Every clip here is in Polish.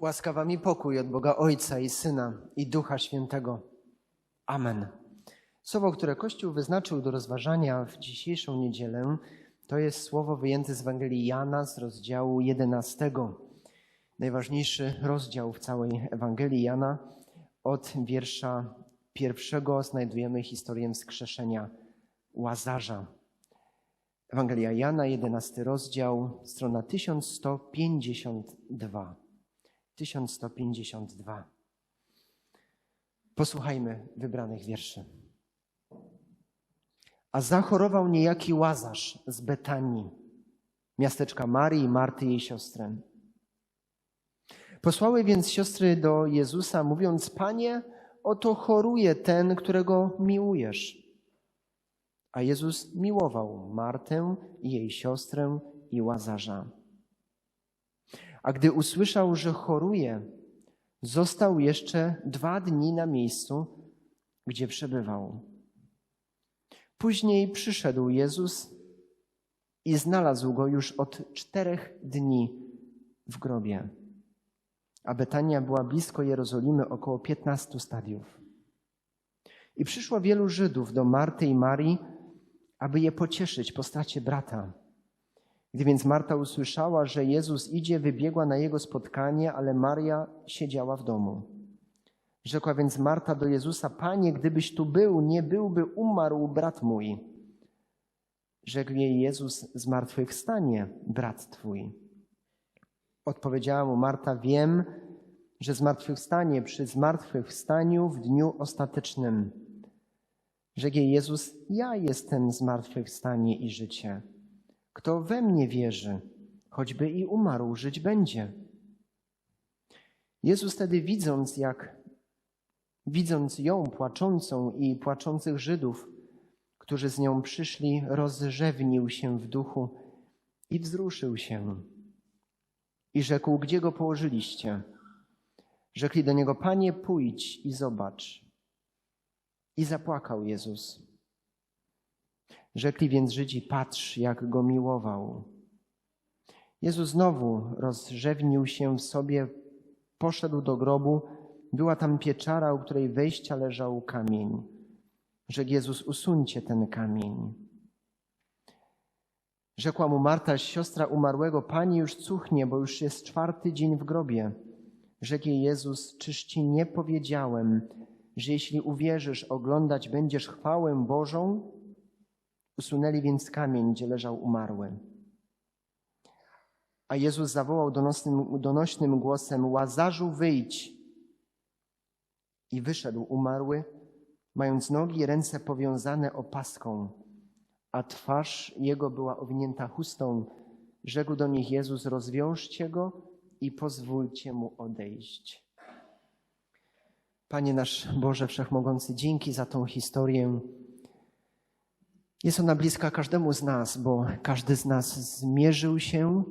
Łaska wam i pokój od Boga Ojca i Syna i Ducha Świętego. Amen. Słowo, które Kościół wyznaczył do rozważania w dzisiejszą niedzielę, to jest słowo wyjęte z Ewangelii Jana z rozdziału 11. Najważniejszy rozdział w całej Ewangelii Jana. Od wiersza pierwszego znajdujemy historię wskrzeszenia Łazarza. Ewangelia Jana, 11 rozdział, strona 1152. 1152. Posłuchajmy wybranych wierszy. A zachorował niejaki Łazarz z Betanii, miasteczka Marii i Marty jej siostrę. Posłały więc siostry do Jezusa, mówiąc: Panie, oto choruje ten, którego miłujesz. A Jezus miłował Martę i jej siostrę i Łazarza. A gdy usłyszał, że choruje, został jeszcze dwa dni na miejscu, gdzie przebywał. Później przyszedł Jezus i znalazł go już od czterech dni w grobie. A Betania była blisko Jerozolimy, około piętnastu stadiów. I przyszło wielu Żydów do Marty i Marii, aby je pocieszyć po stracie brata. Gdy więc Marta usłyszała, że Jezus idzie, wybiegła na jego spotkanie, ale Maria siedziała w domu. Rzekła więc Marta do Jezusa: Panie, gdybyś tu był, nie byłby umarł brat mój. Rzekł jej Jezus: Zmartwychwstanie brat twój. Odpowiedziała mu Marta: Wiem, że zmartwychwstanie przy zmartwychwstaniu w dniu ostatecznym. Rzekł jej Jezus: Ja jestem zmartwychwstanie i życie. Kto we mnie wierzy, choćby i umarł, żyć będzie. Jezus wtedy widząc, jak widząc ją płaczącą i płaczących Żydów, którzy z nią przyszli, rozrzewnił się w duchu i wzruszył się. I rzekł, gdzie go położyliście? Rzekli do niego, Panie, pójdź i zobacz. I zapłakał Jezus. Rzekli więc Żydzi, patrz, jak go miłował. Jezus znowu rozrzewnił się w sobie, poszedł do grobu. Była tam pieczara, u której wejścia leżał kamień. Rzekł Jezus, usuńcie ten kamień. Rzekła mu Marta, siostra umarłego, Pani już cuchnie, bo już jest czwarty dzień w grobie. Rzekł jej Jezus, czyż ci nie powiedziałem, że jeśli uwierzysz, oglądać będziesz chwałę Bożą? Usunęli więc kamień, gdzie leżał umarły. A Jezus zawołał donosnym, donośnym głosem: Łazarzu, wyjdź! I wyszedł umarły, mając nogi i ręce powiązane opaską, a twarz jego była owinięta chustą. Rzekł do nich Jezus: Rozwiążcie go i pozwólcie mu odejść. Panie nasz Boże Wszechmogący, dzięki za tą historię. Jest ona bliska każdemu z nas, bo każdy z nas zmierzył się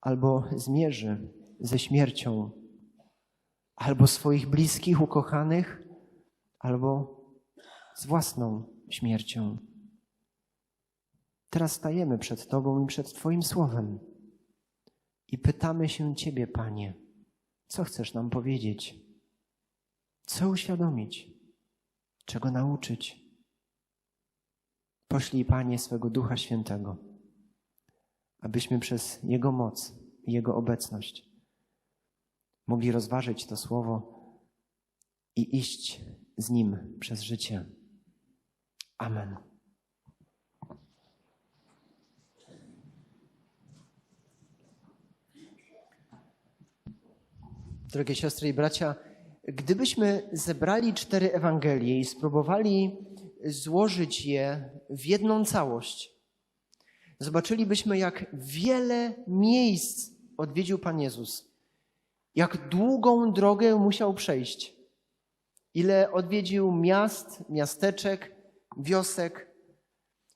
albo zmierzy ze śmiercią, albo swoich bliskich, ukochanych, albo z własną śmiercią. Teraz stajemy przed Tobą i przed Twoim słowem i pytamy się Ciebie, Panie, co chcesz nam powiedzieć, co uświadomić, czego nauczyć. Poślij, Panie, swego Ducha Świętego, abyśmy przez Jego moc Jego obecność mogli rozważyć to Słowo i iść z Nim przez życie. Amen. Drogie siostry i bracia, gdybyśmy zebrali cztery Ewangelie i spróbowali złożyć je w jedną całość, zobaczylibyśmy, jak wiele miejsc odwiedził Pan Jezus, jak długą drogę musiał przejść, ile odwiedził miast, miasteczek, wiosek,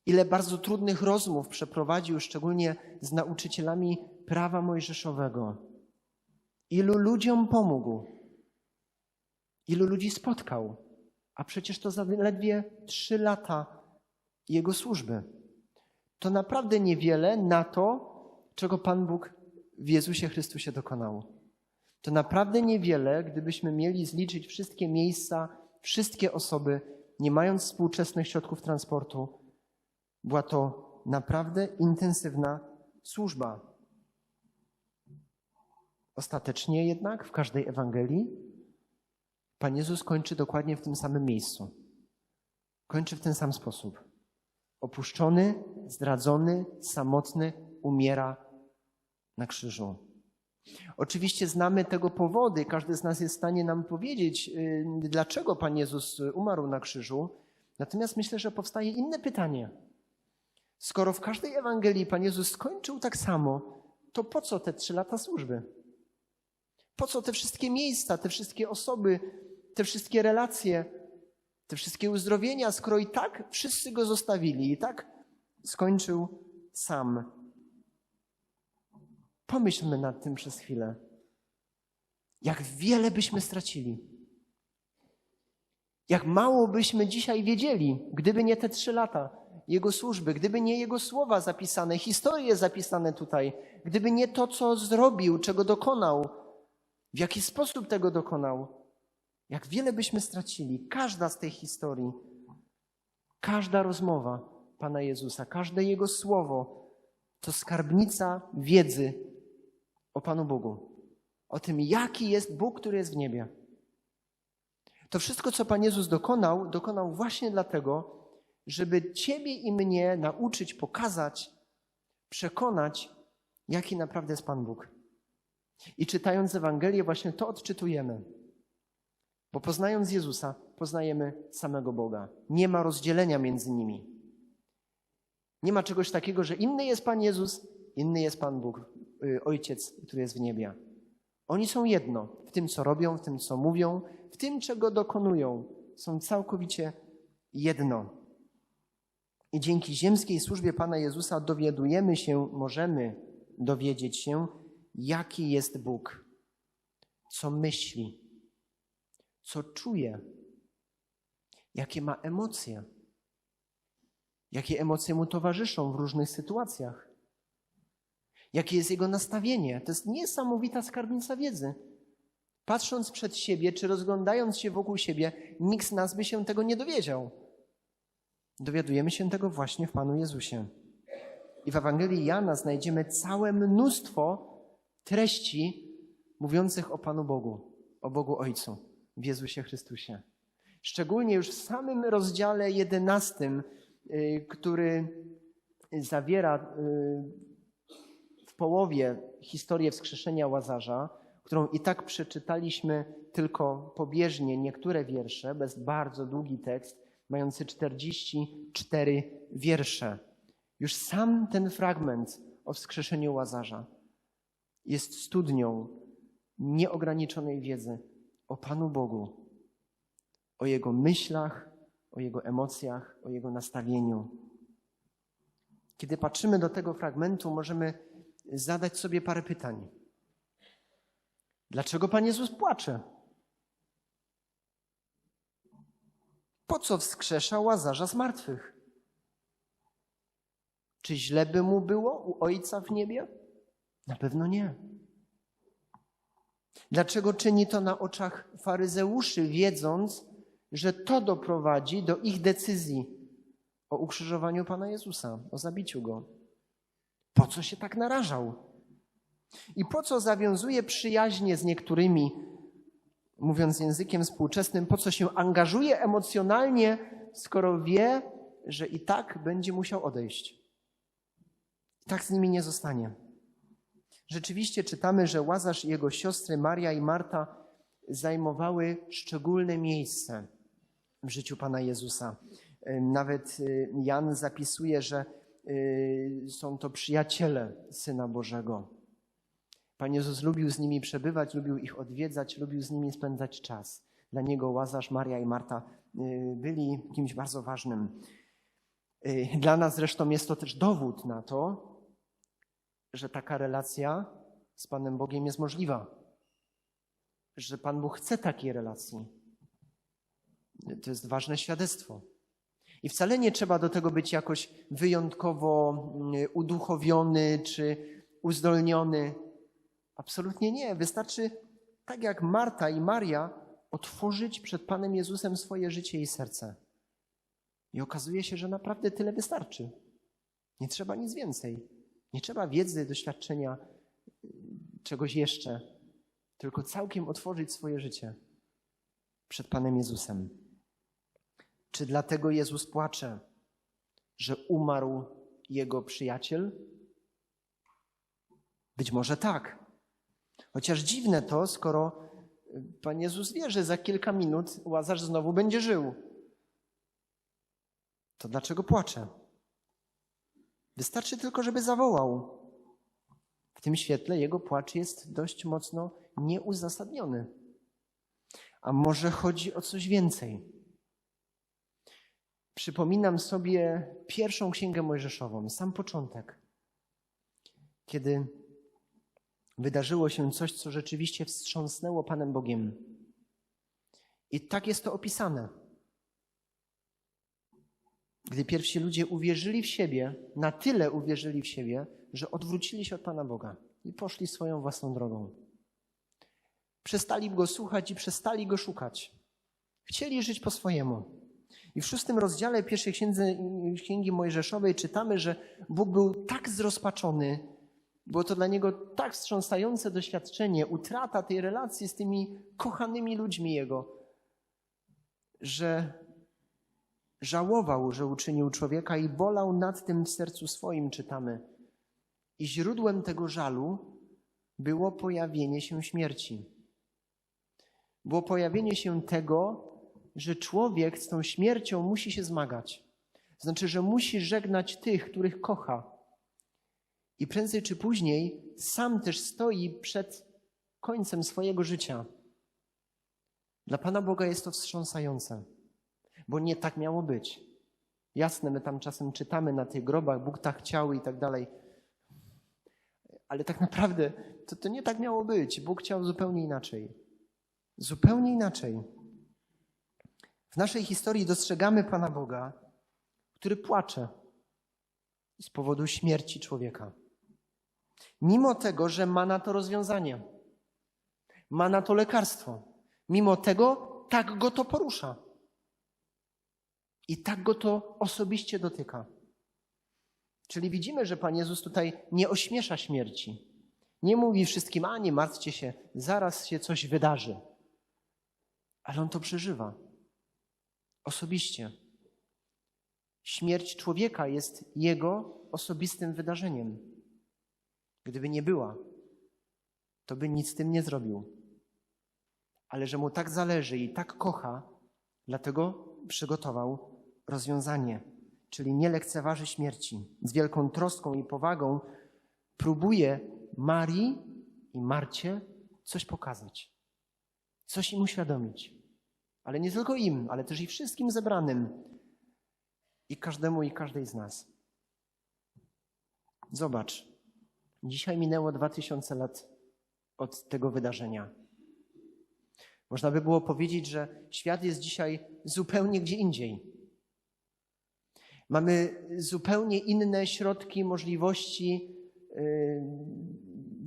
ile bardzo trudnych rozmów przeprowadził, szczególnie z nauczycielami prawa mojżeszowego, ilu ludziom pomógł, ilu ludzi spotkał. A przecież to zaledwie trzy lata jego służby. To naprawdę niewiele na to, czego Pan Bóg w Jezusie Chrystusie dokonał. To naprawdę niewiele, gdybyśmy mieli zliczyć wszystkie miejsca, wszystkie osoby, nie mając współczesnych środków transportu. Była to naprawdę intensywna służba. Ostatecznie jednak w każdej Ewangelii Pan Jezus kończy dokładnie w tym samym miejscu. Kończy w ten sam sposób. Opuszczony, zdradzony, samotny, umiera na krzyżu. Oczywiście znamy tego powody, każdy z nas jest w stanie nam powiedzieć, yy, dlaczego Pan Jezus umarł na krzyżu. Natomiast myślę, że powstaje inne pytanie. Skoro w każdej Ewangelii Pan Jezus skończył tak samo, to po co te trzy lata służby? Po co te wszystkie miejsca, te wszystkie osoby, te wszystkie relacje, te wszystkie uzdrowienia, skoro i tak wszyscy go zostawili, i tak skończył sam. Pomyślmy nad tym przez chwilę. Jak wiele byśmy stracili. Jak mało byśmy dzisiaj wiedzieli, gdyby nie te trzy lata Jego służby, gdyby nie Jego słowa zapisane, historie zapisane tutaj, gdyby nie to, co zrobił, czego dokonał, w jaki sposób tego dokonał. Jak wiele byśmy stracili. Każda z tych historii, każda rozmowa Pana Jezusa, każde Jego słowo to skarbnica wiedzy o Panu Bogu. O tym, jaki jest Bóg, który jest w niebie. To wszystko, co Pan Jezus dokonał, dokonał właśnie dlatego, żeby Ciebie i mnie nauczyć, pokazać, przekonać, jaki naprawdę jest Pan Bóg. I czytając Ewangelię, właśnie to odczytujemy. Bo poznając Jezusa, poznajemy samego Boga. Nie ma rozdzielenia między nimi. Nie ma czegoś takiego, że inny jest Pan Jezus, inny jest Pan Bóg, y, Ojciec, który jest w niebie. Oni są jedno w tym, co robią, w tym, co mówią, w tym, czego dokonują. Są całkowicie jedno. I dzięki ziemskiej służbie Pana Jezusa dowiadujemy się, możemy dowiedzieć się, jaki jest Bóg, co myśli, co czuje, jakie ma emocje, jakie emocje mu towarzyszą w różnych sytuacjach, jakie jest jego nastawienie. To jest niesamowita skarbnica wiedzy. Patrząc przed siebie, czy rozglądając się wokół siebie, nikt z nas by się tego nie dowiedział. Dowiadujemy się tego właśnie w Panu Jezusie. I w Ewangelii Jana znajdziemy całe mnóstwo treści mówiących o Panu Bogu, o Bogu Ojcu, w Jezusie Chrystusie. Szczególnie już w samym rozdziale jedenastym, y, który zawiera y, w połowie historię wskrzeszenia Łazarza, którą i tak przeczytaliśmy tylko pobieżnie niektóre wiersze, bez bardzo długi tekst, mający 44 wiersze. Już sam ten fragment o wskrzeszeniu Łazarza jest studnią nieograniczonej wiedzy o Panu Bogu, o Jego myślach, o Jego emocjach, o Jego nastawieniu. Kiedy patrzymy do tego fragmentu, możemy zadać sobie parę pytań. Dlaczego Pan Jezus płacze? Po co wskrzesza Łazarza z martwych? Czy źle by mu było u Ojca w niebie? Na pewno nie. Dlaczego czyni to na oczach faryzeuszy, wiedząc, że to doprowadzi do ich decyzji o ukrzyżowaniu Pana Jezusa, o zabiciu Go? Po co się tak narażał? I po co zawiązuje przyjaźnie z niektórymi, mówiąc językiem współczesnym, po co się angażuje emocjonalnie, skoro wie, że i tak będzie musiał odejść. I tak z nimi nie zostanie. Rzeczywiście czytamy, że Łazarz i jego siostry Maria i Marta zajmowały szczególne miejsce w życiu Pana Jezusa. Nawet y, Jan zapisuje, że y, są to przyjaciele Syna Bożego. Pan Jezus lubił z nimi przebywać, lubił ich odwiedzać, lubił z nimi spędzać czas. Dla niego Łazarz, Maria i Marta y, byli kimś bardzo ważnym. Y, dla nas zresztą jest to też dowód na to, że taka relacja z Panem Bogiem jest możliwa. Że Pan Bóg chce takiej relacji. To jest ważne świadectwo. I wcale nie trzeba do tego być jakoś wyjątkowo y, uduchowiony czy uzdolniony. Absolutnie nie. Wystarczy tak jak Marta i Maria, otworzyć przed Panem Jezusem swoje życie i serce. I okazuje się, że naprawdę tyle wystarczy. Nie trzeba nic więcej. Nie trzeba wiedzy, doświadczenia, czegoś jeszcze, tylko całkiem otworzyć swoje życie przed Panem Jezusem. Czy dlatego Jezus płacze, że umarł jego przyjaciel? Być może tak. Chociaż dziwne to, skoro Pan Jezus wie, że za kilka minut Łazarz znowu będzie żył. To dlaczego płacze? Wystarczy tylko, żeby zawołał. W tym świetle jego płacz jest dość mocno nieuzasadniony. A może chodzi o coś więcej? Przypominam sobie pierwszą księgę Mojżeszową, sam początek, kiedy wydarzyło się coś, co rzeczywiście wstrząsnęło Panem Bogiem. I tak jest to opisane. Gdy pierwsi ludzie uwierzyli w siebie, na tyle uwierzyli w siebie, że odwrócili się od Pana Boga i poszli swoją własną drogą. Przestali go słuchać i przestali go szukać. Chcieli żyć po swojemu. I w szóstym rozdziale pierwszej księdzy, księgi Mojżeszowej czytamy, że Bóg był tak zrozpaczony, było to dla niego tak wstrząsające doświadczenie, utrata tej relacji z tymi kochanymi ludźmi jego, że żałował, że uczynił człowieka i bolał nad tym w sercu swoim, czytamy. I źródłem tego żalu było pojawienie się śmierci. Było pojawienie się tego, że człowiek z tą śmiercią musi się zmagać. Znaczy, że musi żegnać tych, których kocha. I prędzej czy później sam też stoi przed końcem swojego życia. Dla Pana Boga jest to wstrząsające, bo nie tak miało być. Jasne, my tam czasem czytamy na tych grobach, Bóg tak chciał i tak dalej. Ale tak naprawdę to, to nie tak miało być. Bóg chciał zupełnie inaczej. Zupełnie inaczej. W naszej historii dostrzegamy Pana Boga, który płacze z powodu śmierci człowieka. Mimo tego, że ma na to rozwiązanie, ma na to lekarstwo, mimo tego tak go to porusza. I tak go to osobiście dotyka. Czyli widzimy, że Pan Jezus tutaj nie ośmiesza śmierci. Nie mówi wszystkim, a nie martwcie się, zaraz się coś wydarzy. Ale on to przeżywa osobiście. Śmierć człowieka jest jego osobistym wydarzeniem. Gdyby nie była, to by nic z tym nie zrobił. Ale że mu tak zależy i tak kocha, dlatego przygotował rozwiązanie, czyli nie lekceważy śmierci. Z wielką troską i powagą próbuje Marii i Marcie coś pokazać, coś im uświadomić. Ale nie tylko im, ale też i wszystkim zebranym. I każdemu i każdej z nas. Zobacz, dzisiaj minęło dwa tysiące lat od tego wydarzenia. Można by było powiedzieć, że świat jest dzisiaj zupełnie gdzie indziej. Mamy zupełnie inne środki, możliwości yy,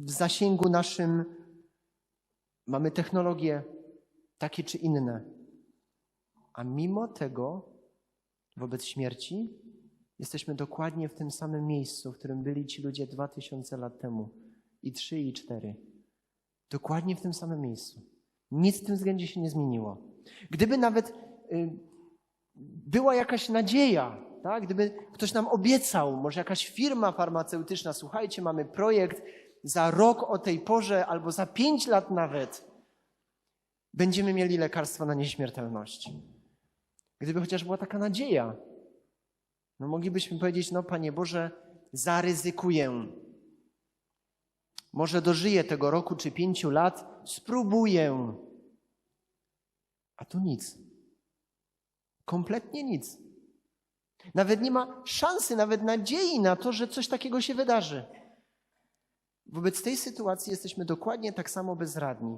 w zasięgu naszym. Mamy technologie takie czy inne. A mimo tego, wobec śmierci, jesteśmy dokładnie w tym samym miejscu, w którym byli ci ludzie dwa tysiące lat temu. I trzy, i cztery. Dokładnie w tym samym miejscu. Nic w tym względzie się nie zmieniło. Gdyby nawet y, była jakaś nadzieja, tak? gdyby ktoś nam obiecał, może jakaś firma farmaceutyczna, słuchajcie, mamy projekt za rok o tej porze albo za pięć lat nawet, będziemy mieli lekarstwo na nieśmiertelność. Gdyby chociaż była taka nadzieja, no moglibyśmy powiedzieć, no Panie Boże, zaryzykuję. Może dożyję tego roku czy pięciu lat, spróbuję. A tu nic. Kompletnie nic. Nawet nie ma szansy, nawet nadziei na to, że coś takiego się wydarzy. Wobec tej sytuacji jesteśmy dokładnie tak samo bezradni.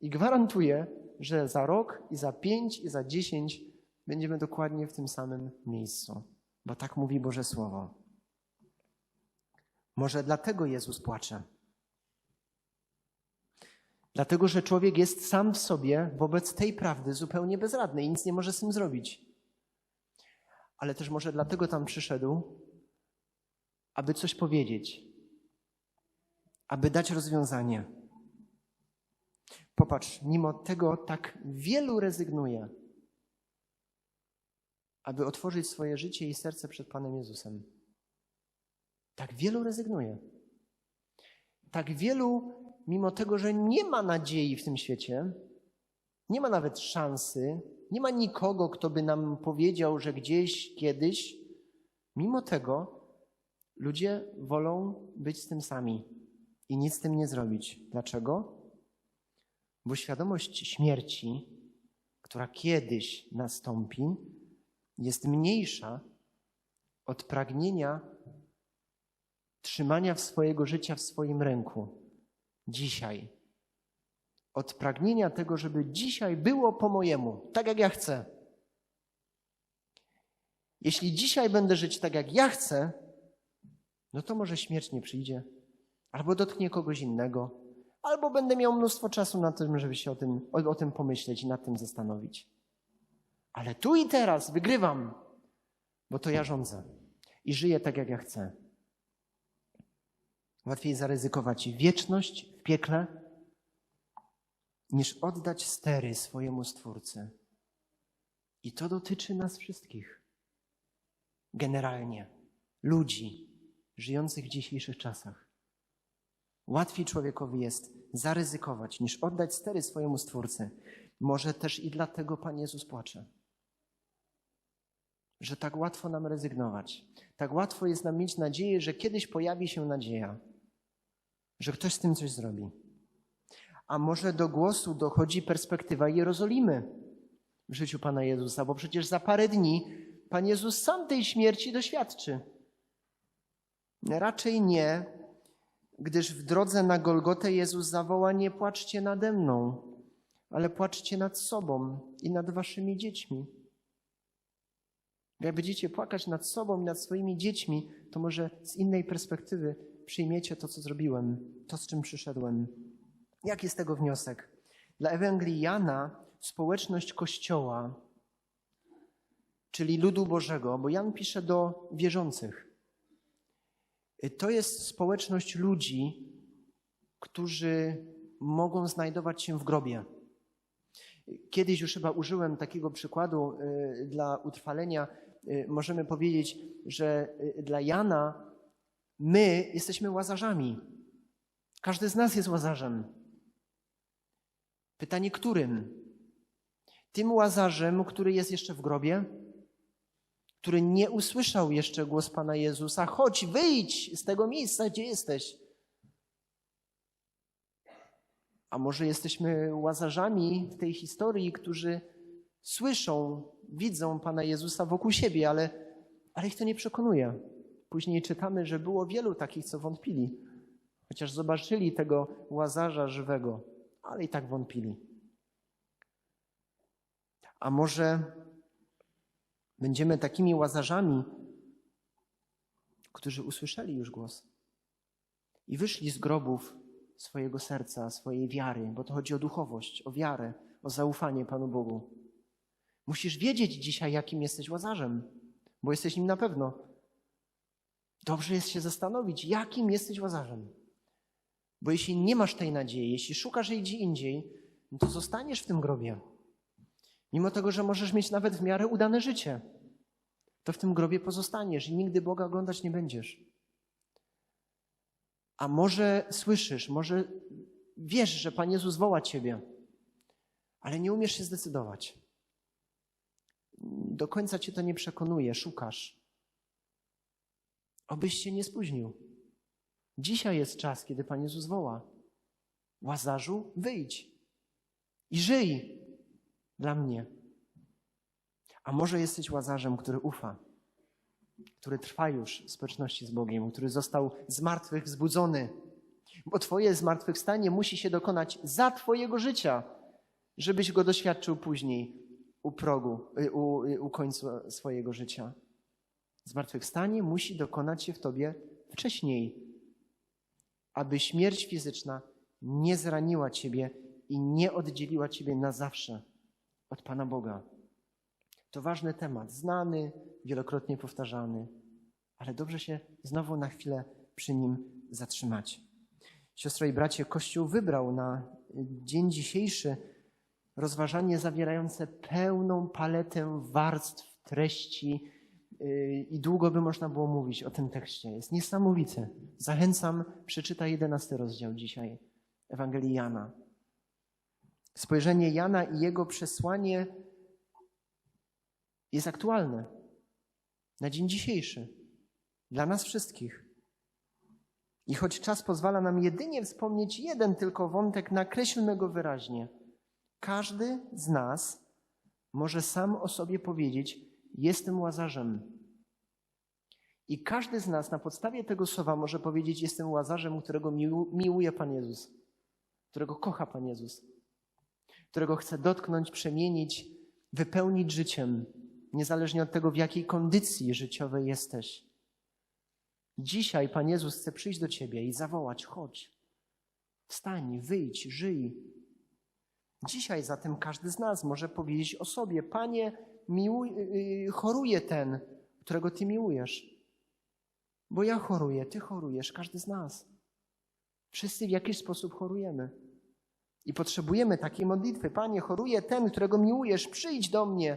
I gwarantuję, że za rok, i za pięć, i za dziesięć będziemy dokładnie w tym samym miejscu, bo tak mówi Boże Słowo. Może dlatego Jezus płacze. Dlatego, że człowiek jest sam w sobie wobec tej prawdy zupełnie bezradny i nic nie może z tym zrobić. Ale też może dlatego tam przyszedł, aby coś powiedzieć, aby dać rozwiązanie. Popatrz, mimo tego tak wielu rezygnuje, aby otworzyć swoje życie i serce przed Panem Jezusem. Tak wielu rezygnuje. Tak wielu, mimo tego, że nie ma nadziei w tym świecie, nie ma nawet szansy, nie ma nikogo, kto by nam powiedział, że gdzieś, kiedyś, mimo tego ludzie wolą być z tym sami i nic z tym nie zrobić. Dlaczego? Bo świadomość śmierci, która kiedyś nastąpi, jest mniejsza od pragnienia trzymania swojego życia w swoim ręku dzisiaj. Od pragnienia tego, żeby dzisiaj było po mojemu, tak jak ja chcę. Jeśli dzisiaj będę żyć tak, jak ja chcę, no to może śmierć nie przyjdzie, albo dotknie kogoś innego, albo będę miał mnóstwo czasu na tym, żeby się o tym, o, o tym pomyśleć i nad tym zastanowić. Ale tu i teraz wygrywam, bo to ja rządzę i żyję tak, jak ja chcę. Łatwiej zaryzykować wieczność w piekle, niż oddać stery swojemu Stwórcy. I to dotyczy nas wszystkich. Generalnie, ludzi żyjących w dzisiejszych czasach. Łatwiej człowiekowi jest zaryzykować, niż oddać stery swojemu Stwórcy. Może też i dlatego Pan Jezus płacze. Że tak łatwo nam rezygnować. Tak łatwo jest nam mieć nadzieję, że kiedyś pojawi się nadzieja, że ktoś z tym coś zrobi. A może do głosu dochodzi perspektywa Jerozolimy w życiu Pana Jezusa, bo przecież za parę dni Pan Jezus sam tej śmierci doświadczy. Raczej nie, gdyż w drodze na Golgotę Jezus zawoła: Nie płaczcie nade mną, ale płaczcie nad sobą i nad waszymi dziećmi. Jak będziecie płakać nad sobą i nad swoimi dziećmi, to może z innej perspektywy przyjmiecie to, co zrobiłem, to, z czym przyszedłem. Jaki jest tego wniosek? Dla Ewangelii Jana społeczność Kościoła, czyli ludu Bożego, bo Jan pisze do wierzących. To jest społeczność ludzi, którzy mogą znajdować się w grobie. Kiedyś już chyba użyłem takiego przykładu y, dla utrwalenia. Y, możemy powiedzieć, że y, dla Jana my jesteśmy łazarzami. Każdy z nas jest łazarzem. Pytanie, którym? Tym łazarzem, który jest jeszcze w grobie, który nie usłyszał jeszcze głos Pana Jezusa, chodź, wyjdź z tego miejsca, gdzie jesteś. A może jesteśmy łazarzami w tej historii, którzy słyszą, widzą Pana Jezusa wokół siebie, ale, ale ich to nie przekonuje. Później czytamy, że było wielu takich, co wątpili, chociaż zobaczyli tego łazarza żywego, ale i tak wątpili. A może będziemy takimi łazarzami, którzy usłyszeli już głos i wyszli z grobów swojego serca, swojej wiary, bo to chodzi o duchowość, o wiarę, o zaufanie Panu Bogu. Musisz wiedzieć dzisiaj, jakim jesteś łazarzem, bo jesteś nim na pewno. Dobrze jest się zastanowić, jakim jesteś łazarzem. Bo jeśli nie masz tej nadziei, jeśli szukasz jej gdzie indziej, no to zostaniesz w tym grobie. Mimo tego, że możesz mieć nawet w miarę udane życie, to w tym grobie pozostaniesz i nigdy Boga oglądać nie będziesz. A może słyszysz, może wiesz, że Pan Jezus woła Ciebie, ale nie umiesz się zdecydować. Do końca Cię to nie przekonuje, szukasz. Obyś się nie spóźnił. Dzisiaj jest czas, kiedy Pan Jezus woła. Łazarzu, wyjdź i żyj dla mnie. A może jesteś łazarzem, który ufa, który trwa już w społeczności z Bogiem, który został z martwych wzbudzony, bo Twoje zmartwychwstanie musi się dokonać za Twojego życia, żebyś go doświadczył później u progu, y, u, y, u końca swojego życia. Zmartwychwstanie musi dokonać się w Tobie wcześniej, aby śmierć fizyczna nie zraniła Ciebie i nie oddzieliła Ciebie na zawsze od Pana Boga. To ważny temat, znany, wielokrotnie powtarzany, ale dobrze się znowu na chwilę przy nim zatrzymać. Siostro i bracie, Kościół wybrał na dzień dzisiejszy rozważanie zawierające pełną paletę warstw, treści i długo by można było mówić o tym tekście. Jest niesamowity. Zachęcam, przeczytaj jedenasty rozdział dzisiaj Ewangelii Jana. Spojrzenie Jana i jego przesłanie jest aktualne na dzień dzisiejszy, dla nas wszystkich. I choć czas pozwala nam jedynie wspomnieć jeden tylko wątek, nakreślmy go wyraźnie. Każdy z nas może sam o sobie powiedzieć: Jestem łazarzem. I każdy z nas na podstawie tego słowa może powiedzieć: Jestem łazarzem, którego miłu- miłuje Pan Jezus, którego kocha Pan Jezus, którego chce dotknąć, przemienić, wypełnić życiem, niezależnie od tego, w jakiej kondycji życiowej jesteś. Dzisiaj Pan Jezus chce przyjść do ciebie i zawołać: chodź, wstań, wyjdź, żyj. Dzisiaj zatem każdy z nas może powiedzieć o sobie: Panie, miłuj, yy, choruje ten, którego Ty miłujesz. Bo ja choruję, Ty chorujesz, każdy z nas. Wszyscy w jakiś sposób chorujemy. I potrzebujemy takiej modlitwy. Panie, choruje ten, którego miłujesz, przyjdź do mnie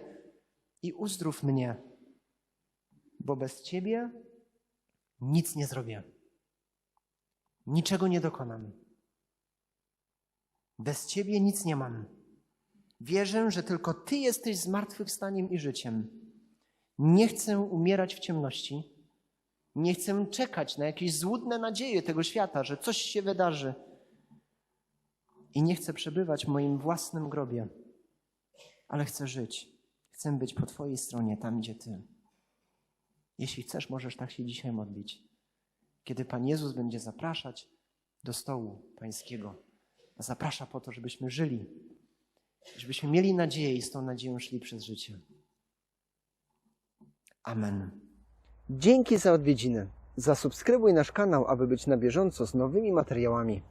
i uzdrów mnie. Bo bez Ciebie nic nie zrobię. Niczego nie dokonam. Bez Ciebie nic nie mam. Wierzę, że tylko Ty jesteś zmartwychwstaniem i życiem. Nie chcę umierać w ciemności. Nie chcę czekać na jakieś złudne nadzieje tego świata, że coś się wydarzy. I nie chcę przebywać w moim własnym grobie, ale chcę żyć. Chcę być po Twojej stronie, tam gdzie Ty. Jeśli chcesz, możesz tak się dzisiaj modlić. Kiedy Pan Jezus będzie zapraszać do stołu Pańskiego, zaprasza po to, żebyśmy żyli, żebyśmy mieli nadzieję i z tą nadzieją szli przez życie. Amen. Dzięki za odwiedziny. Zasubskrybuj nasz kanał, aby być na bieżąco z nowymi materiałami.